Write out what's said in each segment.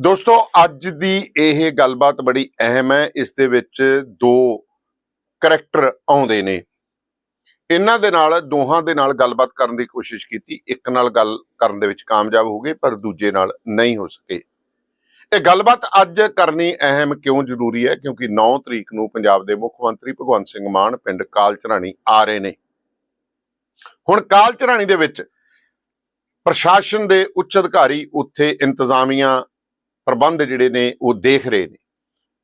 ਦੋਸਤੋ, ਅੱਜ ਦੀ ਇਹ ਗੱਲਬਾਤ ਬੜੀ ਅਹਿਮ ਹੈ। ਇਸ ਦੇ ਵਿੱਚ ਦੋ ਕਰੈਕਟਰ ਆਉਂਦੇ ਨੇ। ਇਹਨਾਂ ਦੇ ਨਾਲ, ਦੋਹਾਂ ਦੇ ਨਾਲ ਗੱਲਬਾਤ ਕਰਨ ਦੀ ਕੋਸ਼ਿਸ਼ ਕੀਤੀ। ਇੱਕ ਨਾਲ ਗੱਲ ਕਰਨ ਦੇ ਵਿੱਚ ਕਾਮਯਾਬ ਹੋ ਗਏ, ਪਰ ਦੂਜੇ ਨਾਲ ਨਹੀਂ ਹੋ ਸਕੇ। ਇਹ ਗੱਲਬਾਤ ਅੱਜ ਕਰਨੀ ਅਹਿਮ ਕਿਉਂ ਜ਼ਰੂਰੀ ਹੈ? ਕਿਉਂਕਿ 9 ਤਰੀਕ ਨੂੰ ਪੰਜਾਬ ਦੇ ਮੁੱਖ ਮੰਤਰੀ ਭਗਵੰਤ ਸਿੰਘ ਮਾਨ ਪਿੰਡ ਕਾਲਚਰਾਣੀ ਆ ਰਹੇ ਨੇ। ਹੁਣ ਕਾਲਚਰਾਣੀ ਦੇ ਵਿੱਚ ਪ੍ਰਸ਼ਾਸਨ ਦੇ ਉੱਚ ਅਧਿਕਾਰੀ ਉੱਥੇ ਇੰਤਜ਼ਾਮੀਆਂ ਪ੍ਰਬੰਧ ਜਿਹੜੇ ਨੇ ਉਹ ਦੇਖ ਰਹੇ ਨੇ।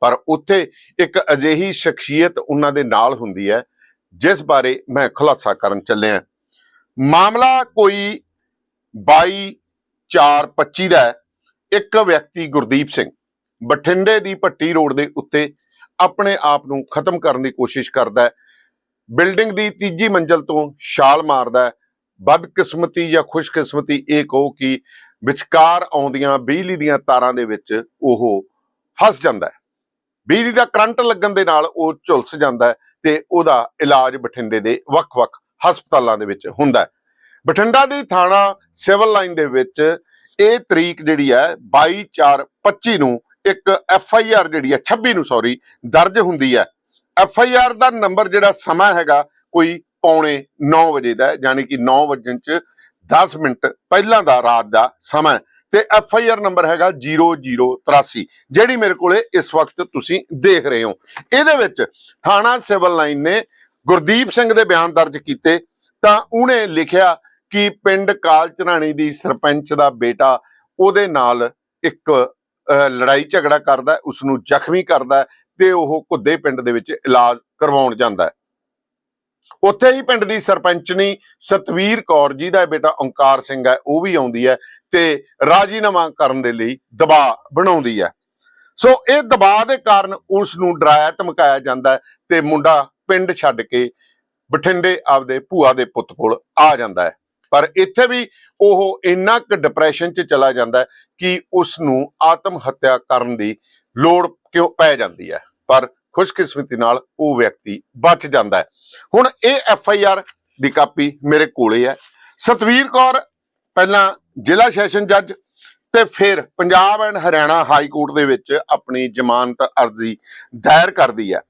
ਪਰ ਉੱਥੇ ਇੱਕ ਅਜਿਹੀ ਸ਼ਖਸੀਅਤ ਉਹਨਾਂ ਦੇ ਨਾਲ ਹੁੰਦੀ ਹੈ, ਜਿਸ ਬਾਰੇ ਮੈਂ ਖੁਲਾਸਾ ਕਰਨ ਚੱਲਿਆ ਮਾਮਲਾ ਕੋਈ 22 4 25 ਦਾ ਇੱਕ ਵਿਅਕਤੀ ਗੁਰਦੀਪ ਸਿੰਘ ਬਠਿੰਡੇ ਦੀ ਪੱਟੀ ਰੋਡ ਦੇ ਉੱਤੇ ਆਪਣੇ ਆਪ ਨੂੰ ਖਤਮ ਕਰਨ ਦੀ ਕੋਸ਼ਿਸ਼ ਕਰਦਾ ਹੈ। ਬਿਲਡਿੰਗ ਦੀ ਤੀਜੀ ਮੰਜ਼ਲ ਤੋਂ ਛਾਲ ਮਾਰਦਾ ਹੈ। ਬਦਕਿਸਮਤੀ ਜਾਂ ਖੁਸ਼ਕਿਸਮਤੀ ਇਹ ਕਹੋ ਕਿ ਵਿਚਕਾਰ ਆਉਂਦੀਆਂ ਬਿਜਲੀ ਦੀਆਂ ਤਾਰਾਂ ਦੇ ਵਿੱਚ ਉਹ ਫਸ ਜਾਂਦਾ ਹੈ। ਬਿਜਲੀ ਦਾ ਕਰੰਟ ਲੱਗਣ ਦੇ ਨਾਲ ਉਹ ਝੁਲਸ ਜਾਂਦਾ ਹੈ ਤੇ ਉਹਦਾ ਇਲਾਜ ਬਠਿੰਡੇ ਦੇ ਵੱਖ-ਵੱਖ ਹਸਪਤਾਲਾਂ ਦੇ ਵਿੱਚ ਹੁੰਦਾ ਹੈ। ਬਠਿੰਡਾ ਦੇ ਥਾਣਾ ਸਿਵਲ ਲਾਈਨ ਦੇ ਵਿੱਚ ਇਹ ਤਰੀਕ ਜਿਹੜੀ ਹੈ 22/4/25 ਨੂੰ ਇੱਕ ਐਫ ਆਈ ਆਰ ਜਿਹੜੀ ਹੈ 26 ਨੂੰ ਸੌਰੀ ਦਰਜ ਹੁੰਦੀ ਹੈ। ਐਫ ਆਈ ਆਰ ਦਾ ਨੰਬਰ ਜਿਹੜਾ ਸਮਾਂ ਹੈਗਾ ਕੋਈ ਪੌਣੇ 9 ਵਜੇ ਦਾ ਹੈ, ਯਾਨੀ ਕਿ 9 ਵਜੇ ਚ 10 ਮਿੰਟ ਪਹਿਲਾਂ ਦਾ ਰਾਤ ਦਾ ਸਮਾਂ ਤੇ ਐਫ ਆਈ ਆਰ ਨੰਬਰ ਹੈਗਾ 0083 ਜਿਹੜੀ ਮੇਰੇ ਕੋਲੇ ਇਸ ਵਕਤ ਤੁਸੀਂ ਦੇਖ ਰਹੇ ਹੋ। ਇਹਦੇ ਵਿੱਚ ਥਾਣਾ ਸਿਵਲ ਲਾਈਨ ਨੇ ਗੁਰਦੀਪ ਸਿੰਘ ਦੇ ਬਿਆਨ ਦਰਜ ਕੀਤੇ। ਤਾਂ ਉਹਨੇ ਲਿਖਿਆ ਕਿ ਪਿੰਡ ਕਾਲਚਰਾਣੀ ਦੀ ਸਰਪੰਚ ਦਾ ਬੇਟਾ ਉਹਦੇ ਨਾਲ ਇੱਕ ਲੜਾਈ ਝਗੜਾ ਕਰਦਾ ਉਸ ਨੂੰ ਜ਼ਖਮੀ ਕਰਦਾ ਤੇ ਉਹ ਘੁੱਦੇ ਪਿੰਡ ਦੇ ਵਿੱਚ ਇਲਾਜ ਕਰਵਾਉਣ ਜਾਂਦਾ ਹੈ। ਉੱਥੇ ਹੀ ਪਿੰਡ ਦੀ ਸਰਪੰਚਨੀ ਸਤਵੀਰ ਕੌਰ ਜੀ ਦਾ ਬੇਟਾ ਓੰਕਾਰ ਸਿੰਘ ਹੈ, ਉਹ ਵੀ ਆਉਂਦੀ ਹੈ ਤੇ ਰਾਜੀਨਾਮਾ ਕਰਨ ਦੇ ਲਈ ਦਬਾਅ ਬਣਾਉਂਦੀ ਹੈ। ਸੋ ਇਹ ਦਬਾਅ ਦੇ ਕਾਰਨ ਉਸ ਨੂੰ ਡਰਾਇਆ, ਧਮਕਾਇਆ ਜਾਂਦਾ ਹੈ ਤੇ ਮੁੰਡਾ ਪਿੰਡ ਛੱਡ ਕੇ ਬਠਿੰਡੇ ਆਪਦੇ ਭੂਆ ਦੇ ਪੁੱਤ ਕੋਲ ਆ ਜਾਂਦਾ ਹੈ। ਪਰ ਇੱਥੇ ਵੀ ਉਹ ਇੰਨਾ ਕੁ ਡਿਪਰੈਸ਼ਨ 'ਚ ਚਲਾ ਜਾਂਦਾ ਕਿ ਉਸ ਨੂੰ ਆਤਮ ਹੱਤਿਆ ਕਰਨ ਦੀ ਲੋੜ ਕਿਉਂ ਪੈ ਜਾਂਦੀ ਹੈ। ਪਰ ਖੁਸ਼ਕਿਸਮਤੀ ਨਾਲ ਉਹ ਵਿਅਕਤੀ ਬਚ ਜਾਂਦਾ ਹੈ। ਹੁਣ ਇਹ ਐਫ ਆਈ ਆਰ ਦੀ ਕਾਪੀ ਮੇਰੇ ਕੋਲੇ ਹੈ। ਸਤਵੀਰ ਕੌਰ, ਪਹਿਲਾਂ ਜ਼ਿਲ੍ਹਾ ਸੈਸ਼ਨ ਜੱਜ ਤੇ ਫਿਰ Punjab and Haryana high court ਦੇ ਵਿੱਚ ਆਪਣੀ ਜ਼ਮਾਨਤ ਅਰਜ਼ੀ ਦਾਇਰ ਕਰਦੀ ਹੈ।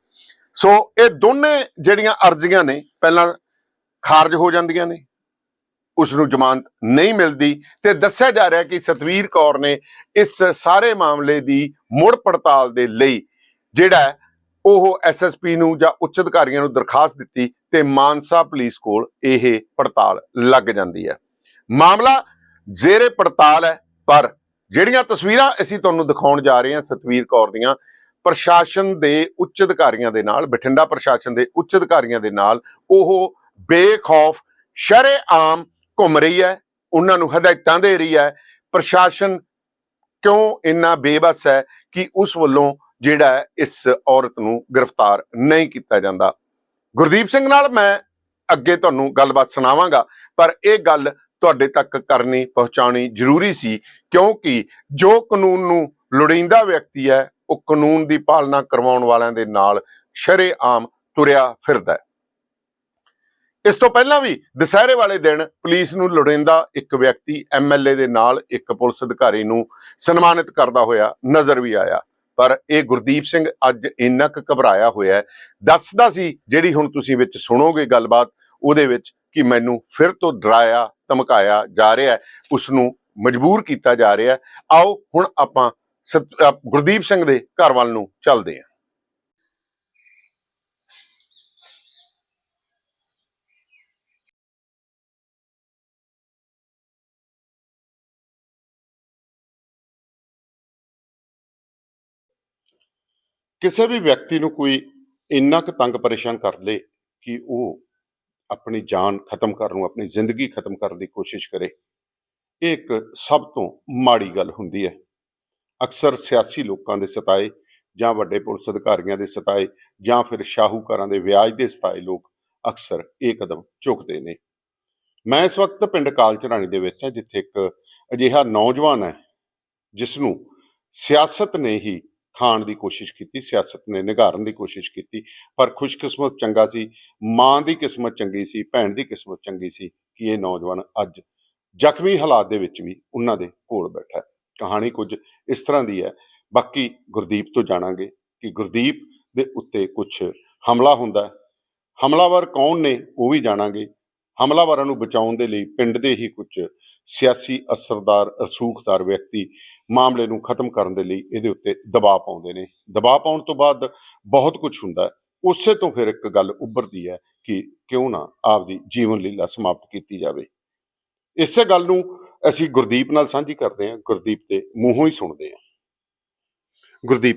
ਸੋ ਇਹ ਦੋਨੇ ਜਿਹੜੀਆਂ ਅਰਜ਼ੀਆਂ ਨੇ, ਪਹਿਲਾਂ ਖਾਰਜ ਹੋ ਜਾਂਦੀਆਂ ਨੇ ਉਸ ਨੂੰ ਜ਼ਮਾਨਤ ਨਹੀਂ ਮਿਲਦੀ ਤੇ ਦੱਸਿਆ ਜਾ ਰਿਹਾ ਕਿ ਸਤਵੀਰ ਕੌਰ ਨੇ ਇਸ ਸਾਰੇ ਮਾਮਲੇ ਦੀ ਮੁੜ ਪੜਤਾਲ ਦੇ ਲਈ ਜਿਹੜਾ ਉਹ ਐਸਐਸਪੀ ਨੂੰ ਜਾਂ ਉੱਚ ਅਧਿਕਾਰੀਆਂ ਨੂੰ ਦਰਖਾਸਤ ਦਿੱਤੀ ਤੇ ਮਾਨਸਾ ਪੁਲਿਸ ਕੋਲ ਇਹ ਪੜਤਾਲ ਲੱਗ ਜਾਂਦੀ ਹੈ। ਮਾਮਲਾ ਜ਼ੇਰੇ ਪੜਤਾਲ ਹੈ, ਪਰ ਜਿਹੜੀਆਂ ਤਸਵੀਰਾਂ ਅਸੀਂ ਤੁਹਾਨੂੰ ਦਿਖਾਉਣ ਜਾ ਰਹੇ ਹਾਂ ਸਤਵੀਰ ਕੌਰ ਦੀਆਂ, ਪ੍ਰਸ਼ਾਸਨ ਦੇ ਉੱਚ ਅਧਿਕਾਰੀਆਂ ਦੇ ਨਾਲ, ਬਠਿੰਡਾ ਪ੍ਰਸ਼ਾਸਨ ਦੇ ਉੱਚ ਅਧਿਕਾਰੀਆਂ ਦੇ ਨਾਲ, ਉਹ ਬੇਖੌਫ, ਸ਼ਰੇਆਮ ਘੁੰਮ ਰਹੀ ਹੈ, ਉਹਨਾਂ ਨੂੰ ਹਦਾਇਤਾਂ ਦੇ ਰਹੀ ਹੈ। ਪ੍ਰਸ਼ਾਸਨ ਕਿਉਂ ਇੰਨਾ ਬੇਬਸ ਹੈ ਕਿ ਉਸ ਵੱਲੋਂ ਜਿਹੜਾ ਇਸ ਔਰਤ ਨੂੰ ਗ੍ਰਿਫਤਾਰ ਨਹੀਂ ਕੀਤਾ ਜਾਂਦਾ। ਗੁਰਦੀਪ ਸਿੰਘ ਨਾਲ ਮੈਂ ਅੱਗੇ ਤੁਹਾਨੂੰ ਗੱਲਬਾਤ ਸੁਣਾਵਾਂਗਾ, ਪਰ ਇਹ ਗੱਲ ਤੁਹਾਡੇ ਤੱਕ ਕਰਨੀ, ਪਹੁੰਚਾਉਣੀ ਜ਼ਰੂਰੀ ਸੀ, ਕਿਉਂਕਿ ਜੋ ਕਾਨੂੰਨ ਨੂੰ ਲੋੜੀਂਦਾ ਵਿਅਕਤੀ ਹੈ, ਉਹ ਕਾਨੂੰਨ ਦੀ ਪਾਲਣਾ ਕਰਵਾਉਣ ਵਾਲਿਆਂ ਦੇ ਨਾਲ ਸ਼ਰੇਆਮ ਤੁਰਿਆ ਫਿਰਦਾ ਹੈ। ਇਸ ਤੋਂ ਪਹਿਲਾਂ ਵੀ ਦੁਸਹਿਰੇ ਵਾਲੇ ਦਿਨ ਪੁਲਿਸ ਨੂੰ ਲੋੜੀਂਦਾ ਇੱਕ ਵਿਅਕਤੀ ਐਮਐਲਏ ਦੇ ਨਾਲ ਇੱਕ ਪੁਲਿਸ ਅਧਿਕਾਰੀ ਨੂੰ ਸਨਮਾਨਿਤ ਕਰਦਾ ਹੋਇਆ ਨਜ਼ਰ ਵੀ ਆਇਆ। ਪਰ ਇਹ ਗੁਰਦੀਪ ਸਿੰਘ ਅੱਜ ਇੰਨਾ ਕੁ ਘਬਰਾਇਆ ਹੋਇਆ ਦੱਸਦਾ ਸੀ, ਜਿਹੜੀ ਹੁਣ ਤੁਸੀਂ ਵਿੱਚ ਸੁਣੋਗੇ ਗੱਲਬਾਤ, ਉਹਦੇ ਵਿੱਚ ਕਿ ਮੈਨੂੰ ਫਿਰ ਤੋਂ ਡਰਾਇਆ, ਧਮਕਾਇਆ ਜਾ ਰਿਹਾ ਹੈ ਉਸ ਨੂੰ ਮਜਬੂਰ ਕੀਤਾ ਜਾ ਰਿਹਾ ਆਓ ਹੁਣ ਆਪਾਂ ਸਤ- ਗੁਰਦੀਪ ਸਿੰਘ ਦੇ ਘਰ ਵੱਲ ਨੂੰ ਚੱਲਦੇ ਹਾਂ। ਕਿਸੇ ਵੀ ਵਿਅਕਤੀ ਨੂੰ ਕੋਈ ਇੰਨਾ ਕੁ ਤੰਗ ਪਰੇਸ਼ਾਨ ਕਰ ਲੇ ਕਿ ਉਹ ਆਪਣੀ ਜਾਨ ਖਤਮ ਕਰਨ ਨੂੰ, ਆਪਣੀ ਜ਼ਿੰਦਗੀ ਖਤਮ ਕਰਨ ਦੀ ਕੋਸ਼ਿਸ਼ ਕਰੇ, ਇਹ ਇੱਕ ਸਭ ਤੋਂ ਮਾੜੀ ਗੱਲ ਹੁੰਦੀ ਹੈ। ਅਕਸਰ ਸਿਆਸੀ ਲੋਕਾਂ ਦੇ ਸਤਾਏ ਜਾਂ ਵੱਡੇ ਪੁਲਿਸ ਅਧਿਕਾਰੀਆਂ ਦੇ ਸਤਾਏ ਜਾਂ ਫਿਰ ਸ਼ਾਹੂਕਾਰਾਂ ਦੇ ਵਿਆਜ ਦੇ ਸਤਾਏ ਲੋਕ ਅਕਸਰ ਇਹ ਕਦਮ ਚੁੱਕਦੇ ਨੇ। ਮੈਂ ਇਸ ਵਕਤ ਪਿੰਡ ਕਾਲਚਰਾਣੀ ਦੇ ਵਿੱਚ ਹਾਂ, ਜਿੱਥੇ ਇੱਕ ਅਜਿਹਾ ਨੌਜਵਾਨ ਹੈ ਜਿਸ ਨੂੰ ਸਿਆਸਤ ਨੇ ਹੀ ਖਾਣ ਦੀ ਕੋਸ਼ਿਸ਼ ਕੀਤੀ, ਸਿਆਸਤ ਨੇ ਨਿਗਾਰਨ ਦੀ ਕੋਸ਼ਿਸ਼ ਕੀਤੀ, ਪਰ ਖੁਸ਼ਕਿਸਮਤ ਚੰਗਾ ਸੀ, ਮਾਂ ਦੀ ਕਿਸਮਤ ਚੰਗੀ ਸੀ, ਭੈਣ ਦੀ ਕਿਸਮਤ ਚੰਗੀ ਸੀ ਕਿ ਇਹ ਨੌਜਵਾਨ ਅੱਜ ਜ਼ਖਮੀ ਹਾਲਾਤ ਦੇ ਵਿੱਚ ਵੀ ਉਹਨਾਂ ਦੇ ਕੋਲ ਬੈਠਾ ਹੈ। ਕਹਾਣੀ ਕੁਝ ਇਸ ਤਰ੍ਹਾਂ ਦੀ ਹੈ, ਬਾਕੀ ਗੁਰਦੀਪ ਤੋਂ ਜਾਣਾਂਗੇ ਕਿ ਗੁਰਦੀਪ ਦੇ ਉੱਤੇ ਕੁਝ ਹਮਲਾ ਹੁੰਦਾ ਹਮਲਾਵਰ ਕੌਣ ਨੇ ਉਹ ਵੀ ਜਾਣਾਂਗੇ। ਹਮਲਾਵਰਾਂ ਨੂੰ ਬਚਾਉਣ ਦੇ ਲਈ ਪਿੰਡ ਦੇ ਹੀ ਕੁਝ ਸਿਆਸੀ ਅਸਰਦਾਰ ਰਸੂਖਦਾਰ ਵਿਅਕਤੀ ਮਾਮਲੇ ਨੂੰ ਖਤਮ ਕਰਨ ਦੇ ਲਈ ਇਹਦੇ ਉੱਤੇ ਦਬਾਅ ਪਾਉਂਦੇ ਨੇ। ਦਬਾਅ ਪਾਉਣ ਤੋਂ ਬਾਅਦ ਬਹੁਤ ਕੁਝ ਹੁੰਦਾ ਹੈ। ਉਸੇ ਤੋਂ ਫਿਰ ਇੱਕ ਗੱਲ ਉੱਭਰਦੀ ਹੈ ਕਿ ਕਿਉਂ ਨਾ ਆਪਦੀ ਜੀਵਨ ਲੀਲਾ ਸਮਾਪਤ ਕੀਤੀ ਜਾਵੇ। ਇਸੇ ਗੱਲ ਨੂੰ ਅਸੀਂ ਗੁਰਦੀਪ ਨਾਲ ਸਾਂਝੀ ਕਰਦੇ ਹਾਂ। ਗੁਰਦੀਪ ਦੇ ਮੂੰਹੋਂ ਹੀ ਸੁਣਦੇ ਹਾਂ। ਗੁਰਦੀਪ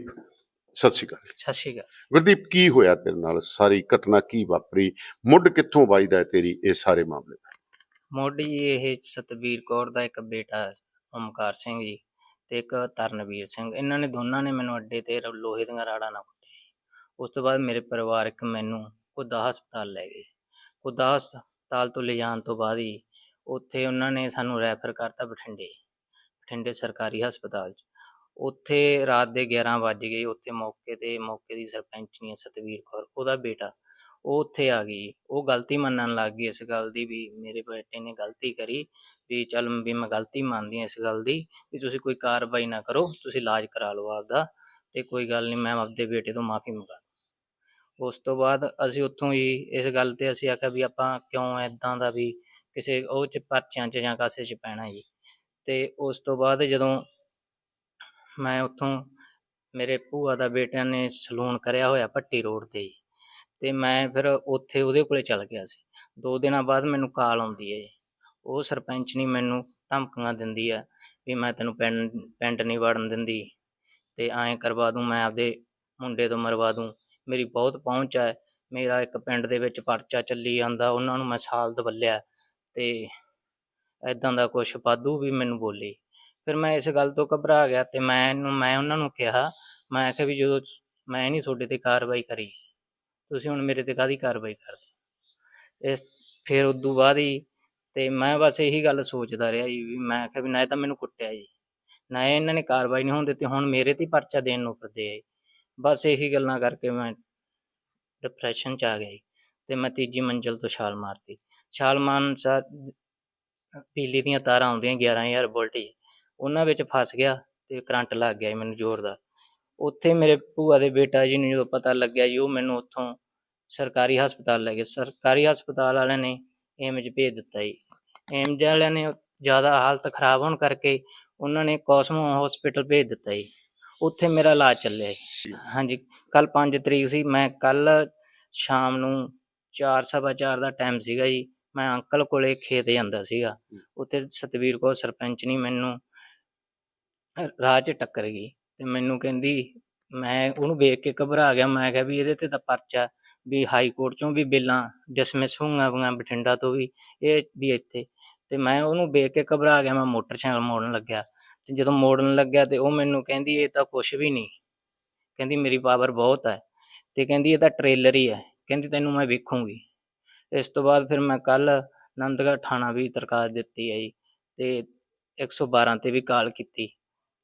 ਸਤਿ ਸ਼੍ਰੀ ਅਕਾਲ। ਸਤਿ ਸ਼੍ਰੀ ਅਕਾਲ। ਗੁਰਦੀਪ ਕੀ ਹੋਇਆ ਤੇਰੇ ਨਾਲ? ਸਾਰੀ ਘਟਨਾ ਕੀ ਵਾਪਰੀ? ਮੁੱਢ ਕਿੱਥੋਂ ਵੱਜਦਾ ਹੈ ਤੇਰੀ ਇਹ ਸਾਰੇ ਮਾਮਲੇ ਦਾ? ਮੋਢੀ ਇਹ ਸਤਬੀਰ ਕੌਰ ਦਾ ਇੱਕ ਬੇਟਾ ਓਮਕਾਰ ਸਿੰਘ ਜੀ। ਤੇ ਇੱਕ ਤਰਨਵੀਰ ਸਿੰਘ। ਇਹਨਾਂ ਨੇ ਦੋਨਾਂ ਨੇ ਮੈਨੂੰ ਅੱਡੇ ਤੇ ਰ- ਲੋਹੇ ਦੀਆਂ ਰਾੜਾਂ ਨਾਲ ਕੁੱਟਿਆ ਜੀ। ਉਸ ਤੋਂ ਬਾਅਦ ਮੇਰੇ ਪਰਿਵਾਰਕ ਮੈਨੂੰ ਕੁਦਾ ਹਸਪਤਾਲ ਲੈ ਗਏ। ਕੁਦਾ ਹਸਪਤਾਲ ਤੋਂ ਲਿਜਾਣ ਤੋਂ ਬਾਅਦ ਹੀ ਉੱਥੇ ਉਹਨਾਂ ਨੇ ਸਾਨੂੰ ਰੈਫਰ ਕਰਤਾ ਬਠਿੰਡੇ ਬਠਿੰਡੇ ਸਰਕਾਰੀ ਹਸਪਤਾਲ 'ਚ। ਉੱਥੇ ਰਾਤ ਦੇ 11 ਵੱਜ ਗਏ। ਉੱਥੇ ਮੌਕੇ ਤੇ ਮੌਕੇ ਦੀ ਸਰਪੰਚਨੀ ਹੈ ਸਤਵੀਰ ਕੌਰ, ਉਹਦਾ ਬੇਟਾ ਉਹ ਉੱਥੇ ਆ ਗਈ। ਉਹ ਗਲਤੀ ਮੰਨਣ ਲੱਗ ਗਈ ਇਸ ਗੱਲ ਦੀ ਵੀ ਮੇਰੇ ਬੇਟੇ ਨੇ ਗਲਤੀ ਕਰੀ ਵੀ ਚੱਲ ਵੀ ਮੈਂ ਗਲਤੀ ਮੰਨਦੀ ਹਾਂ ਇਸ ਗੱਲ ਦੀ ਵੀ ਤੁਸੀਂ ਕੋਈ ਕਾਰਵਾਈ ਨਾ ਕਰੋ, ਤੁਸੀਂ ਇਲਾਜ ਕਰਾ ਲਓ ਆਪਦਾ ਤੇ ਕੋਈ ਗੱਲ ਨਹੀਂ, ਮੈਂ ਆਪਦੇ ਬੇਟੇ ਤੋਂ ਮਾਫੀ ਮੰਗਾ ਉਸ ਤੋਂ ਬਾਅਦ ਅਸੀਂ ਉੱਥੋਂ ਹੀ ਇਸ ਗੱਲ ਤੇ ਅਸੀਂ ਆਖਿਆ ਵੀ ਆਪਾਂ ਕਿਉਂ ਐਦਾਂ ਦਾ ਵੀ ਕਿਸੇ ਉਹ ਚ ਪਰਚਿਆਂ ਚ ਜਾਂ ਕਾਸੇ ਚ ਪੈਣਾ ਜੀ। ਤੇ ਉਸ ਤੋਂ ਬਾਅਦ ਜਦੋਂ ਮੈਂ ਉੱਥੋਂ ਮੇਰੇ ਭੂਆ ਦਾ ਬੇਟਿਆਂ ਨੇ ਸਲੂਨ ਕਰਿਆ ਹੋਇਆ ਪੱਟੀ ਰੋਡ ਤੇ ਜੀ ਤੇ ਮੈਂ ਫਿਰ ਉੱਥੇ ਉਹਦੇ ਕੋਲੇ ਚੱਲ ਗਿਆ ਸੀ। ਦੋ ਦਿਨਾਂ ਬਾਅਦ ਮੈਨੂੰ ਕਾਲ ਆਉਂਦੀ ਹੈ ਜੀ। ਉਹ ਸਰਪੰਚ ਨਹੀਂ ਮੈਨੂੰ ਧਮਕੀਆਂ ਦਿੰਦੀ ਹੈ ਵੀ ਮੈਂ ਤੈਨੂੰ ਪਿੰਡ ਪਿੰਡ ਨਹੀਂ ਵੜਨ ਦਿੰਦੀ। ਤੇ ਐਂ ਕਰਵਾ ਦੂੰ, ਮੈਂ ਆਪਦੇ ਮੁੰਡੇ ਤੋਂ ਮਰਵਾ ਦੂੰ। ਮੇਰੀ ਬਹੁਤ ਪਹੁੰਚ ਹੈ ਮੇਰਾ ਇੱਕ ਪਿੰਡ ਦੇ ਵਿੱਚ ਪਰਚਾ ਚੱਲੀ ਜਾਂਦਾ, ਉਹਨਾਂ ਨੂੰ ਮੈਂ ਸਾਲ ਦਵਲਿਆ। ਤੇ ਐਦਾਂ ਦਾ ਕੁਛ ਵਾਧੂ ਵੀ ਮੈਨੂੰ ਬੋਲੀ। ਫਿਰ ਮੈਂ ਇਸ ਗੱਲ ਤੋਂ ਘਬਰਾ ਗਿਆ ਤੇ ਮੈਂ ਮੈਂ ਉਹਨਾਂ ਨੂੰ ਕਿਹਾ, ਮੈਂ ਕਿਹਾ ਵੀ ਜਦੋਂ ਮੈਂ ਨਹੀਂ ਤੁਹਾਡੇ ਤੇ ਕਾਰਵਾਈ ਕਰੀ ਤੁਸੀਂ ਹੁਣ ਮੇਰੇ ਤੇ ਕਾਦੀ ਕਾਰਵਾਈ ਕਰਦੇ? ਇਸ, ਫਿਰ ਉਦੋਂ ਬਾਅਦ ਹੀ ਤੇ ਮੈਂ ਬਸ ਇਹੀ ਗੱਲ ਸੋਚਦਾ ਰਿਹਾ ਜੀ ਵੀ ਮੈਂ ਕਿਹਾ ਵੀ ਨਾ ਇਹ ਤਾਂ ਮੈਨੂੰ ਕੁੱਟਿਆ ਜੀ। ਨਾ ਇਹਨਾਂ ਨੇ ਕਾਰਵਾਈ ਨਹੀਂ ਹੋਣ ਦਿੱਤੀ, ਹੁਣ ਮੇਰੇ ਤੇ ਪਰਚਾ ਦੇਣ ਨੂੰ ਫਿਰਦੇ ਆ ਜੀ। ਬਸ ਇਹੀ ਗੱਲਾਂ ਕਰਕੇ ਮੈਂ ਡਿਪਰੈਸ਼ਨ ਚ ਆ ਗਿਆ ਜੀ ਤੇ ਮੈਂ ਤੀਜੀ ਮੰਜ਼ਲ ਤੋਂ ਛਾਲ ਮਾਰਤੀ। ਛਾਲ ਮਾਰਨ ਸਾਰ ਪੀਲੀ ਦੀਆਂ ਤਾਰਾਂ ਆਉਂਦੀਆਂ 11000 ਵੋਲਟੇਜ ਉਹਨਾਂ ਵਿੱਚ ਫਸ ਗਿਆ ਤੇ ਕਰੰਟ ਲੱਗ ਗਿਆ ਜੀ ਮੈਨੂੰ ਜ਼ੋਰਦਾਰ ਉੱਥੇ ਮੇਰੇ ਭੂਆ ਦੇ ਬੇਟਾ ਜੀ ਨੂੰ ਜਦੋਂ ਪਤਾ ਲੱਗਿਆ ਜੀ ਉਹ ਮੈਨੂੰ ਉੱਥੋਂ ਸਰਕਾਰੀ ਹਸਪਤਾਲ ਲੈ ਗਏ। ਸਰਕਾਰੀ ਹਸਪਤਾਲ ਵਾਲਿਆਂ ਨੇ ਏਮਜ ਭੇਜ ਦਿੱਤਾ ਜੀ। ਏਮਜ ਵਾਲਿਆਂ ਨੇ ਜ਼ਿਆਦਾ ਹਾਲਤ ਖਰਾਬ ਹੋਣ ਕਰਕੇ ਉਹਨਾਂ ਨੇ ਕੋਸਮੋ ਹਸਪੀਟਲ ਭੇਜ ਦਿੱਤਾ ਜੀ। ਉੱਥੇ ਮੇਰਾ ਇਲਾਜ ਚੱਲਿਆ ਜੀ। ਹਾਂਜੀ ਕੱਲ 5 ਤਰੀਕ ਸੀ। ਮੈਂ ਕੱਲ ਸ਼ਾਮ ਨੂੰ 4:30 ਦਾ ਟਾਈਮ ਸੀਗਾ ਜੀ। ਮੈਂ ਅੰਕਲ ਕੋਲੇ ਖੇਤ ਜਾਂਦਾ ਸੀਗਾ। ਉੱਥੇ ਸਤਵੀਰ ਕੌਰ ਸਰਪੰਚ ਨਹੀਂ ਮੈਨੂੰ ਰਾਹ 'ਚ ਟੱਕਰ ਗਈ। ਤੇ ਮੈਨੂੰ ਕਹਿੰਦੀ, ਮੈਂ ਉਹਨੂੰ ਵੇਖ ਕੇ ਘਬਰਾ ਗਿਆ, ਮੈਂ ਕਿਹਾ ਵੀ ਇਹਦੇ ਤੇ ਤਾਂ ਪਰਚਾ ਵੀ ਹਾਈ ਕੋਰਟ ਚੋਂ ਵੀ ਬਿੱਲਾਂ ਡਿਸਮਿਸ ਹੋਈਆਂ ਹੋਈਆਂ ਬਠਿੰਡਾ ਤੋਂ ਵੀ, ਇਹ ਵੀ ਇੱਥੇ। ਤੇ ਮੈਂ ਉਹਨੂੰ ਵੇਖ ਕੇ ਘਬਰਾ ਗਿਆ, ਮੈਂ ਮੋਟਰਸਾਈਕਲ ਮੋੜਨ ਲੱਗਿਆ। ਤੇ ਜਦੋਂ ਮੋੜਨ ਲੱਗਿਆ ਤੇ ਉਹ ਮੈਨੂੰ ਕਹਿੰਦੀ, ਇਹ ਤਾਂ ਕੁਛ ਵੀ ਨਹੀਂ। ਕਹਿੰਦੀ, ਮੇਰੀ ਪਾਵਰ ਬਹੁਤ ਹੈ। ਤੇ ਕਹਿੰਦੀ, ਇਹ ਤਾਂ ਟ੍ਰੇਲਰ ਹੀ ਹੈ। ਕਹਿੰਦੀ, ਤੈਨੂੰ ਮੈਂ ਵੇਖੂੰਗੀ। ਇਸ ਤੋਂ ਬਾਅਦ ਫਿਰ ਮੈਂ ਕੱਲ ਆਨੰਦਗੜ੍ਹ ਥਾਣਾ ਵੀ ਦਰਖਾਸਤ ਦਿੱਤੀ ਹੈ ਜੀ। ਤੇ 112 ਤੇ ਵੀ ਕਾਲ ਕੀਤੀ।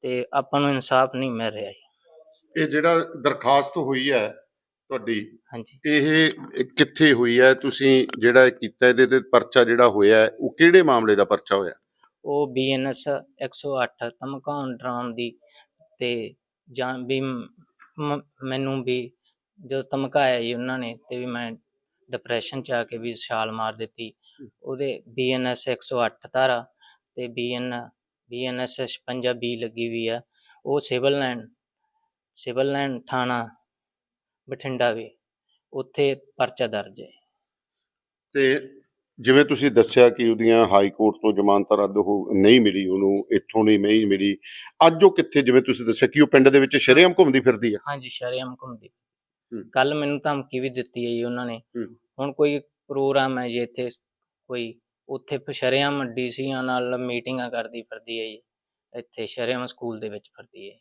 ਤੇ ਆਪਾਂ ਨੂੰ ਇਨਸਾਫ ਨਹੀਂ ਮਿਲ ਰਿਹਾ ਜੀ। ਇਹ ਜਿਹੜਾ ਦਰਖਾਸਤ ਹੋਈ ਹੈ ਤੁਹਾਡੀ ਹਾਂਜੀ। ਇਹ ਕਿੱਥੇ ਹੋਈ ਹੈ? ਤੁਸੀਂ ਜਿਹੜਾ ਕੀਤਾ ਇਹਦੇ ਤੇ ਪਰਚਾ ਜਿਹੜਾ ਹੋਇਆ ਉਹ ਕਿਹੜੇ ਮਾਮਲੇ ਦਾ ਪਰਚਾ ਹੋਇਆ? ਉਹ ਬੀਐਨਐਸ 108 ਧਮਕਾਉਣ ਡਰਾਉਣ ਦੀ ਤੇ ਜਾਂ ਵੀ ਮੈਨੂੰ ਵੀ ਜਦੋਂ ਧਮਕਾਇਆ ਜੀ ਉਹਨਾਂ ਨੇ ਤੇ ਵੀ ਮੈਂ ਡਿਪਰੈਸ਼ਨ ਚ ਆ ਕੇ ਵੀ ਛਾਲ ਮਾਰ ਦਿੱਤੀ। ਉਹਦੇ ਬੀਐਨਐਸ 108 ਧਾਰਾ ਤੇ ਬੀਐਨ ਬੀਐਨਐਸ 56 ਬੀ ਲੱਗੀ ਹੋਈ ਆ। ਉਹ ਸਿਵਲ ਲਾਈਨ ਸਿਵਲ ਲਾਈਨ ਥਾਣਾ ਬਠਿੰਡਾ ਵੀ। ਉੱਥੇ ਪਰਚਾ ਦਰਜ ਹੈ। ਤੇ ਜਿਵੇਂ ਤੁਸੀਂ ਦੱਸਿਆ ਕਿ ਉਹਦੀਆਂ ਹਾਈ ਕੋਰਟ ਤੋਂ ਜ਼ਮਾਨਤ ਰੱਦ ਹੋ ਨਹੀਂ ਮਿਲੀ ਉਹਨੂੰ ਇੱਥੋਂ ਨਹੀਂ ਨਹੀਂ ਮਿਲੀ। ਅੱਜ ਉਹ ਕਿੱਥੇ ਜਿਵੇਂ ਤੁਸੀਂ ਦੱਸਿਆ ਕਿ ਉਹ ਪਿੰਡ ਦੇ ਵਿੱਚ ਸ਼ਰੇਆਮ ਘੁੰਮਦੀ ਫਿਰਦੀ ਆ। ਹਾਂਜੀ ਸ਼ਰੇਆਮ ਘੁੰਮਦੀ। ਕੱਲ ਮੈਨੂੰ ਧਮਕੀ ਵੀ ਦਿੱਤੀ ਹੈ ਜੀ ਉਹਨਾਂ ਨੇ। ਹੁਣ ਕੋਈ ਪ੍ਰੋਗਰਾਮ ਹੈ ਜੀ ਇੱਥੇ ਕੋਈ ਉੱਥੇ ਸ਼ਰੇਆਮ ਡੀਸੀਆਂ ਨਾਲ ਮੀਟਿੰਗਾਂ ਕਰਦੀ ਫਿਰਦੀ ਹੈ ਜੀ। ਇੱਥੇ ਸ਼ਰੇਆਮ ਸਕੂਲ ਦੇ ਵਿੱਚ ਫਿਰਦੀ ਹੈ।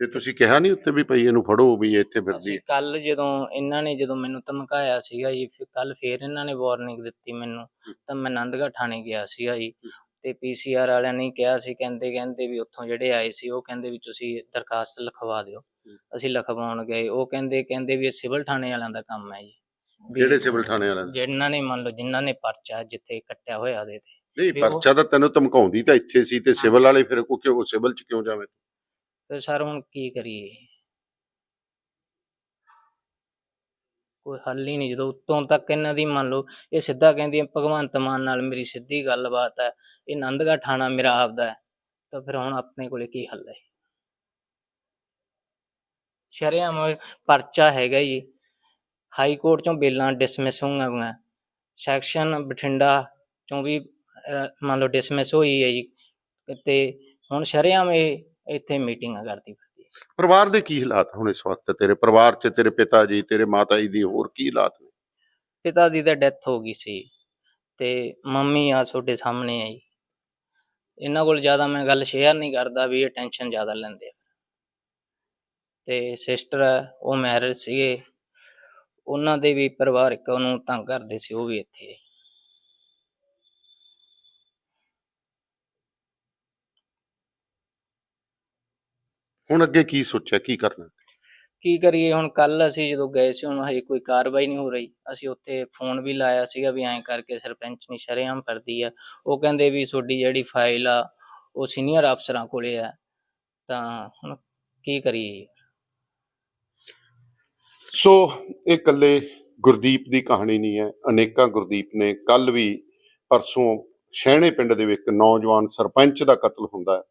ਤੇ ਤੁਸੀਂ ਕਿਹਾ ਨਹੀਂ ਉੱਤੇ ਵੀ ਭਈ ਇਹਨੂੰ ਫੜੋ ਵੀ ਇੱਥੇ ਫਿਰਦੀ ਅਸੀਂ ਹੈ? ਕੱਲ ਜਦੋਂ ਇਹਨਾਂ ਨੇ ਜਦੋਂ ਮੈਨੂੰ ਧਮਕਾਇਆ ਸੀਗਾ ਜੀ ਫਿਰ ਕੱਲ ਫੇਰ ਇਹਨਾਂ ਨੇ ਵਾਰਨਿੰਗ ਦਿੱਤੀ ਮੈਨੂੰ। ਤਾਂ ਮੈਂ ਆਨੰਦਗੜ੍ਹ ਥਾਣੇ ਗਿਆ ਸੀਗਾ ਜੀ। ਤੇ ਪੀਸੀਆਰ ਵਾਲਿਆਂ ਨੇ ਕਿਹਾ ਸੀ ਕਹਿੰਦੇ ਕਹਿੰਦੇ ਵੀ ਉੱਥੋਂ ਜਿਹੜੇ ਆਏ ਸੀ ਉਹ ਕਹਿੰਦੇ ਵੀ ਤੁਸੀਂ ਦਰਖਾਸਤ ਲਿਖਵਾ ਦਿਓ। ਅਸੀਂ ਲਿਖਵਾਉਣ ਗਏ। ਉਹ ਕਹਿੰਦੇ ਕਹਿੰਦੇ ਵੀ ਇਹ ਸਿਵਲ ਥਾਣੇ ਵਾਲਿਆਂ ਦਾ ਕੰਮ ਹੈ ਜੀ। ਜਿਹੜੇ ਸਿਵਲ ਥਾਣੇ ਵਾਲਾ? ਜਿਨ੍ਹਾਂ ਨੇ ਮੰਨ ਲਓ ਜਿਨ੍ਹਾਂ ਨੇ ਪਰਚਾ ਜਿੱਥੇ ਕੱਟਿਆ ਹੋਇਆ ਉਹਦੇ ਤੇ। ਨਹੀਂ ਵੀ ਉਹ- ਪਰਚਾ ਤਾਂ ਤੈਨੂੰ ਧਮਕਾਉਂਦੀ ਤਾਂ ਇੱਥੇ ਸੀ ਤੇ ਸਿਵਲ ਵਾਲੇ ਫਿਰ ਕੋ ਕਿਉਂ ਸਿਵਲ ਚ ਕਿਉਂ ਜਾਵੇਂ ਫਿਰ ਸਰ ਹੁਣ ਕੀ ਕਰੀਏ? ਕੋਈ ਹੱਲ ਹੀ ਨਹੀਂ ਜਦੋਂ ਉੱਤੋਂ ਤੱਕ ਇਹਨਾਂ ਦੀ ਮੰਨ ਲਓ ਇਹ ਸਿੱਧਾ ਕਹਿੰਦੀ ਹੈ ਭਗਵੰਤ ਮਾਨ ਨਾਲ ਮੇਰੀ ਸਿੱਧੀ ਗੱਲਬਾਤ ਹੈ ਇਹ ਨੰਦਗਾ ਠਾਣਾ ਮੇਰਾ ਆਪਦਾ ਹੈ ਤਾਂ ਫਿਰ ਹੁਣ ਆਪਣੇ ਕੋਲੇ ਕੀ ਹੱਲ ਹੈ? ਸ਼ਰਿਆਮ ਪਰਚਾ ਹੈਗਾ ਜੀ। ਹਾਈ ਕੋਰਟ ਚੋਂ ਬੇਲਾਂ ਡਿਸਮਿਸ ਹੋਈਆਂ ਸੈਕਸ਼ਨ ਬਠਿੰਡਾ ਚੋਂ ਵੀ ਮੰਨ ਲਓ ਡਿਸਮਿਸ ਹੋਈ ਹੈ ਜੀ। ਤੇ ਹੁਣ ਸ਼ਰਿਆਮ ਇਹ ਇੱਥੇ ਮੀਟਿੰਗਾਂ ਕਰਦੀ ਫਿਰਦੀ ਹੈ। ਪਰਿਵਾਰ ਦੇ ਕੀ ਹਾਲਾਤ ਹੁਣ ਇਸ ਵਕਤ? ਤੇਰੇ ਪਰਿਵਾਰ ਚ ਤੇਰੇ ਪਿਤਾ ਜੀ ਤੇਰੇ ਮਾਤਾ ਜੀ ਦੀ ਹੋਰ ਕੀ ਹਾਲਾਤ ਨੇ? ਪਿਤਾ ਦੀ ਤਾਂ ਡੈਥ ਹੋ ਗਈ ਸੀ। ਤੇ ਮੰਮੀ ਆ ਤੁਹਾਡੇ ਸਾਹਮਣੇ ਆ ਜੀ। ਇਹਨਾਂ ਕੋਲ ਜ਼ਿਆਦਾ ਮੈਂ ਗੱਲ ਸ਼ੇਅਰ ਨਹੀਂ ਕਰਦਾ ਵੀ ਇਹ ਟੈਨਸ਼ਨ ਜ਼ਿਆਦਾ ਲੈਂਦੇ ਆ। ਤੇ ਸਿਸਟਰ ਉਹ ਮੈਰਿਜ ਸੀਗੇ। ਉਹਨਾਂ ਦੇ ਵੀ ਪਰਿਵਾਰਕ ਉਹਨੂੰ ਤੰਗ ਕਰਦੇ ਸੀ ਉਹ ਵੀ ਇੱਥੇ ਹੁਣ ਅੱਗੇ ਕੀ ਸੋਚਿਆ ਕੀ ਕਰਨਾ? ਕੀ ਕਰੀਏ ਹੁਣ ਕੱਲ ਅਸੀਂ ਜਦੋਂ ਗਏ ਸੀ ਹੁਣ ਹਜੇ ਕੋਈ ਕਾਰਵਾਈ ਨਹੀਂ ਹੋ ਰਹੀ। ਅਸੀਂ ਉੱਥੇ ਫੋਨ ਵੀ ਲਾਇਆ ਸੀਗਾ ਵੀ ਐਂ ਕਰਕੇ ਸਰਪੰਚ ਨਹੀਂ ਸ਼ਰੇਆਮ ਕਰਦੀ ਆ। ਉਹ ਕਹਿੰਦੇ ਵੀ ਤੁਹਾਡੀ ਜਿਹੜੀ ਫਾਈਲ ਆ ਉਹ ਸੀਨੀਅਰ ਅਫਸਰਾਂ ਕੋਲੇ ਆ। ਤਾਂ ਹੁਣ ਕੀ ਕਰੀਏ? ਸੋ ਇਹ ਇਕੱਲੇ ਗੁਰਦੀਪ ਦੀ ਕਹਾਣੀ ਨਹੀਂ ਹੈ, ਅਨੇਕਾਂ ਗੁਰਦੀਪ ਨੇ ਕੱਲ ਵੀ ਪਰਸੋਂ ਸ਼ਹਿਣੇ ਪਿੰਡ ਦੇ ਵਿੱਚ ਨੌਜਵਾਨ ਸਰਪੰਚ ਦਾ ਕਤਲ ਹੁੰਦਾ ਹੈ।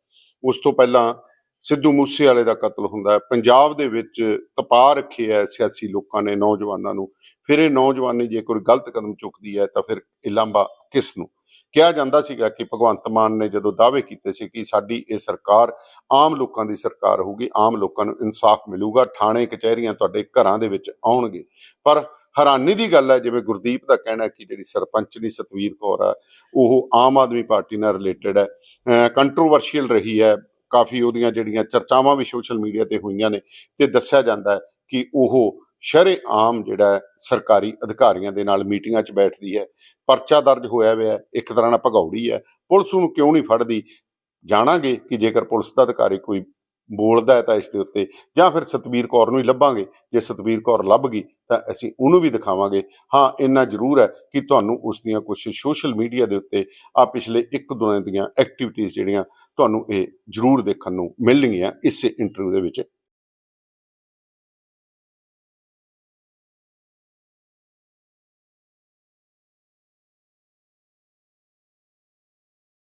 ਉਸ ਤੋਂ ਪਹਿਲਾਂ ਸਿੱਧੂ ਮੂਸੇ ਵਾਲੇ ਦਾ ਕਤਲ ਹੁੰਦਾ ਹੈ। ਪੰਜਾਬ ਦੇ ਵਿੱਚ ਤਪਾ ਰੱਖੇ ਹੈ ਸਿਆਸੀ ਲੋਕਾਂ ਨੇ ਨੌਜਵਾਨਾਂ ਨੂੰ। ਫਿਰ ਇਹ ਨੌਜਵਾਨੀ ਜੇ ਕੋਈ ਗਲਤ ਕਦਮ ਚੁੱਕਦੀ ਹੈ ਤਾਂ ਫਿਰ ਇਹ ਲਾਂਭਾ ਕਿਸ ਨੂੰ? ਕਿਹਾ ਜਾਂਦਾ ਸੀਗਾ ਕਿ ਭਗਵੰਤ ਮਾਨ ਨੇ ਜਦੋਂ ਦਾਅਵੇ ਕੀਤੇ ਸੀ ਕਿ ਸਾਡੀ ਇਹ ਸਰਕਾਰ ਆਮ ਲੋਕਾਂ ਦੀ ਸਰਕਾਰ ਹੋਊਗੀ, ਆਮ ਲੋਕਾਂ ਨੂੰ ਇਨਸਾਫ ਮਿਲੂਗਾ, ਥਾਣੇ, ਕਚਹਿਰੀਆਂ ਤੁਹਾਡੇ ਘਰਾਂ ਦੇ ਵਿੱਚ ਆਉਣਗੇ। ਪਰ ਹੈਰਾਨੀ ਦੀ ਗੱਲ ਹੈ, ਜਿਵੇਂ ਗੁਰਦੀਪ ਦਾ ਕਹਿਣਾ ਕਿ ਜਿਹੜੀ ਸਰਪੰਚਨੀ ਸਤਵੀਰ ਕੌਰ ਹੈ ਉਹ ਆਮ ਆਦਮੀ ਪਾਰਟੀ ਨਾਲ ਰਿਲੇਟਡ ਹੈ ਕੰਟਰੋਵਰਸ਼ੀਅਲ ਰਹੀ ਹੈ, ਕਾਫੀ ਉਹਦੀਆਂ ਜਿਹੜੀਆਂ ਚਰਚਾਵਾਂ ਵੀ ਸੋਸ਼ਲ ਮੀਡੀਆ ਤੇ ਹੋਈਆਂ ਨੇ ਤੇ ਦੱਸਿਆ ਜਾਂਦਾ ਹੈ ਕਿ ਉਹ ਸ਼ਰੇ ਆਮ ਜਿਹੜਾ ਸਰਕਾਰੀ ਅਧਿਕਾਰੀਆਂ ਦੇ ਨਾਲ ਮੀਟਿੰਗਾਂ 'ਚ ਬੈਠਦੀ ਹੈ। ਪਰਚਾ ਦਰਜ ਹੋਇਆ ਹੋਇਆ ਇੱਕ ਤਰ੍ਹਾਂ ਨਾਲ ਭਗੌੜੀ ਹੈ। ਪੁਲਿਸ ਨੂੰ ਕਿਉਂ ਨਹੀਂ ਫੜਦੀ? ਜਾਣਾਂਗੇ ਕਿ ਜੇਕਰ ਪੁਲਿਸ ਦਾ ਅਧਿਕਾਰੀ ਕੋਈ ਬੋਲਦਾ ਹੈ ਤਾਂ ਇਸ ਦੇ ਉੱਤੇ ਜਾਂ ਫਿਰ ਸਤਬੀਰ ਕੌਰ ਨੂੰ ਹੀ ਲੱਭਾਂਗੇ। ਜੇ ਸਤਬੀਰ ਕੌਰ ਲੱਭ ਗਈ ਤਾਂ ਅਸੀਂ ਉਹਨੂੰ ਵੀ ਦਿਖਾਵਾਂਗੇ। ਹਾਂ, ਇੰਨਾ ਜ਼ਰੂਰ ਹੈ ਕਿ ਤੁਹਾਨੂੰ ਉਸ ਦੀਆਂ ਕੁਝ ਸੋਸ਼ਲ ਮੀਡੀਆ ਦੇ ਉੱਤੇ ਆ ਪਿਛਲੇ ਇੱਕ ਦੋ ਦਿਨ ਦੀਆਂ ਐਕਟੀਵਿਟੀਜ਼ ਜਿਹੜੀਆਂ ਤੁਹਾਨੂੰ ਇਹ ਜ਼ਰੂਰ ਦੇਖਣ ਨੂੰ ਮਿਲਣਗੀਆਂ ਇਸੇ ਇੰਟਰਵਿਊ ਦੇ ਵਿੱਚ।